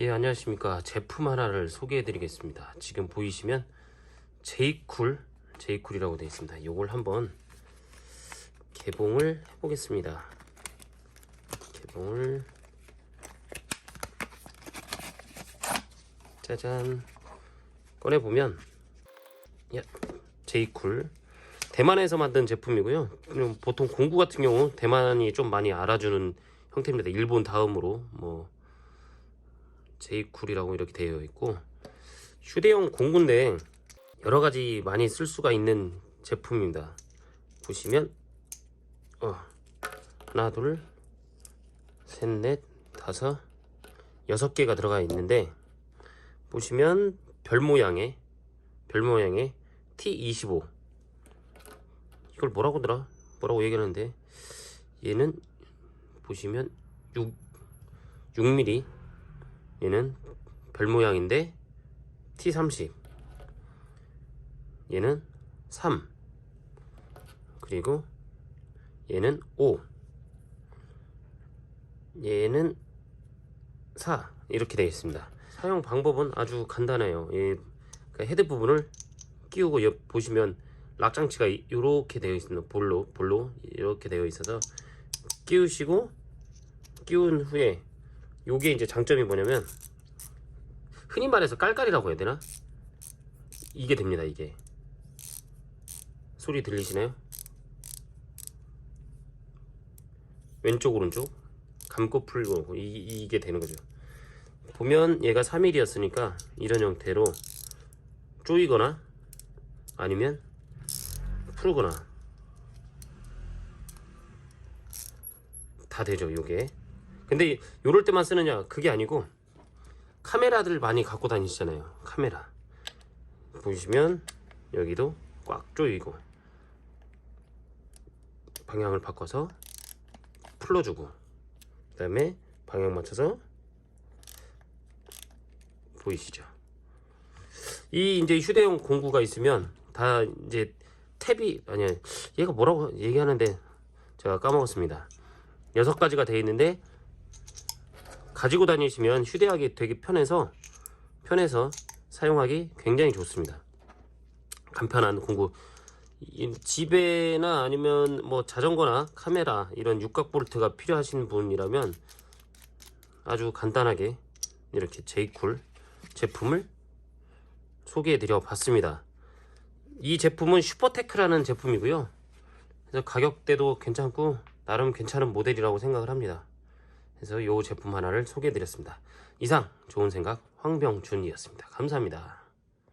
예, 안녕하십니까. 제품 하나를 소개해 드리겠습니다. 지금 보이시면 제이쿨, 제이쿨이라고 되어 있습니다. 요걸 한번 개봉을 해 보겠습니다. 개봉을 짜잔 꺼내 보면 야, 제이쿨 대만에서 만든 제품이고요. 보통 공구 같은 경우 대만이 좀 많이 알아주는 형태입니다. 일본 다음으로 뭐 제이쿨이라고 이렇게 되어 있고 휴대용 공구인데 여러 가지 많이 쓸 수가 있는 제품입니다. 보시면 어, 하나 둘 셋 넷 다섯 여섯 개가 들어가 있는데 보시면 별 모양의 별 모양의 T25 이걸 뭐라고 더라 뭐라고 얘기하는데 얘는 보시면 6 6mm 얘는 별 모양인데 T30 얘는 3 그리고 얘는 5 얘는 4 이렇게 되어 있습니다. 사용 방법은 아주 간단해요. 예, 그 헤드 부분을 끼우고 옆 보시면 락장치가 이렇게 되어 있습니다. 볼로 볼로 이렇게 되어 있어서 끼우시고 끼운 후에 요게 이제 장점이 뭐냐면 흔히 말해서 깔깔이라고 해야 되나? 이게 됩니다 이게 소리 들리시나요? 왼쪽 오른쪽 감고 풀고 이, 이게 되는 거죠 보면 얘가 3mm였으니까 이런 형태로 조이거나 아니면 풀거나 다 되죠 요게 근데 요럴 때만 쓰느냐? 그게 아니고 카메라들 많이 갖고 다니시잖아요. 카메라. 보시면 여기도 꽉 조이고 방향을 바꿔서 풀어주고 그 다음에 방향 맞춰서 보이시죠? 이 이제 휴대용 공구가 있으면 다 이제 탭이 아니야 얘가 뭐라고 얘기하는데 제가 까먹었습니다. 여섯 가지가 되어 있는데 가지고 다니시면 휴대하기 되게 편해서 편해서 사용하기 굉장히 좋습니다. 간편한 공구 이 집에나 아니면 뭐 자전거나 카메라 이런 육각 볼트가 필요하신 분이라면 아주 간단하게 이렇게 제이쿨 제품을 소개해 드려 봤습니다. 이 제품은 슈퍼테크라는 제품이고요. 그래서 가격대도 괜찮고 나름 괜찮은 모델이라고 생각을 합니다. 그래서 이 제품 하나를 소개해 드렸습니다. 이상 좋은 생각 황병준이었습니다. 감사합니다.